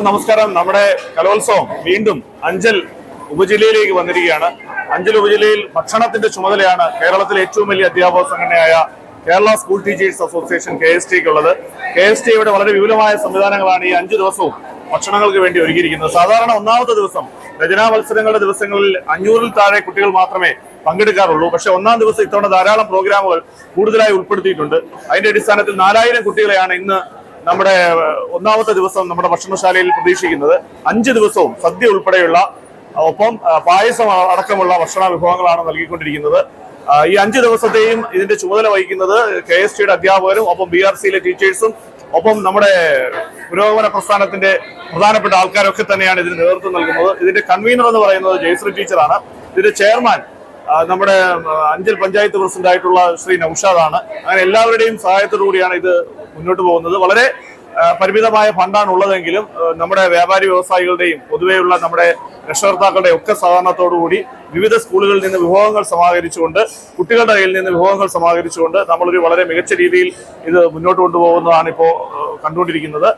എല്ലാവർക്കും നമസ്കാരം. നമ്മുടെ കലോത്സവം വീണ്ടും അഞ്ചൽ ഉപജില്ലയിലേക്ക് വന്നിരിക്കുകയാണ്. അഞ്ചൽ ഉപജില്ലയിൽ ഭക്ഷണത്തിന്റെ ചുമതലയാണ് കേരളത്തിലെ ഏറ്റവും വലിയ അധ്യാപക സംഘടനയായ Kerala school teachers association K S tick ഉള്ളത് കെ എസ് ടിയുടെ വളരെ വിപുലമായ സംവിധാനങ്ങളാണ് ഈ അഞ്ചു ദിവസവും ഭക്ഷണങ്ങൾക്ക് വേണ്ടി ഒരുക്കിയിരിക്കുന്നത്. സാധാരണ ഒന്നാമത്തെ ദിവസം രചനാ മത്സരങ്ങളുടെ ദിവസങ്ങളിൽ അഞ്ഞൂറിൽ താഴെ കുട്ടികൾ മാത്രമേ പങ്കെടുക്കാറുള്ളൂ. പക്ഷെ ഒന്നാം ദിവസം ഇത്തവണ ധാരാളം പ്രോഗ്രാമുകൾ കൂടുതലായി ഉൾപ്പെടുത്തിയിട്ടുണ്ട്. അതിന്റെ അടിസ്ഥാനത്തിൽ നാലായിരം കുട്ടികളെയാണ് ഇന്ന് നമ്മുടെ ഒന്നാമത്തെ ദിവസം നമ്മുടെ ഭക്ഷണശാലയിൽ പ്രതീക്ഷിക്കുന്നത് അഞ്ച് ദിവസവും സദ്യ ഉൾപ്പെടെയുള്ള ഒപ്പം പായസം അടക്കമുള്ള ഭക്ഷണ വിഭവങ്ങളാണ് നൽകിക്കൊണ്ടിരിക്കുന്നത്. ഈ അഞ്ച് ദിവസത്തെയും ഇതിന്റെ ചുമതല വഹിക്കുന്നത് കെ എസ് ടിയുടെ അധ്യാപകരും ഒപ്പം ബി ആർ സിയിലെ ടീച്ചേഴ്സും ഒപ്പം നമ്മുടെ പുരോഗമന പ്രസ്ഥാനത്തിന്റെ പ്രധാനപ്പെട്ട ആൾക്കാരൊക്കെ തന്നെയാണ് ഇതിന് നേതൃത്വം നൽകുന്നത്. ഇതിന്റെ കൺവീനർ എന്ന് പറയുന്നത് ജയശ്രീ ടീച്ചറാണ്. ഇതിന്റെ ചെയർമാൻ നമ്മുടെ അഞ്ചൽ പഞ്ചായത്ത് പ്രസിഡന്റ് ആയിട്ടുള്ള ശ്രീ നൌഷാദാണ്. അങ്ങനെ എല്ലാവരുടെയും സഹായത്തോടു കൂടിയാണ് ഇത് മുന്നോട്ട് പോകുന്നത്. വളരെ പരിമിതമായ ഫണ്ടാണ് ഉള്ളതെങ്കിലും നമ്മുടെ വ്യാപാരി വ്യവസായികളുടെയും പൊതുവെയുള്ള നമ്മുടെ രക്ഷകർത്താക്കളുടെ ഒക്കെ സഹകരണത്തോടുകൂടി വിവിധ സ്കൂളുകളിൽ നിന്ന് വിഭവങ്ങൾ സമാഹരിച്ചുകൊണ്ട് കുട്ടികളുടെ കയ്യിൽ നിന്ന് വിഭവങ്ങൾ സമാഹരിച്ചുകൊണ്ട് നമ്മളൊരു വളരെ മികച്ച രീതിയിൽ ഇത് മുന്നോട്ട് കൊണ്ടുപോകുന്നതാണ് ഇപ്പോൾ കണ്ടുകൊണ്ടിരിക്കുന്നത്.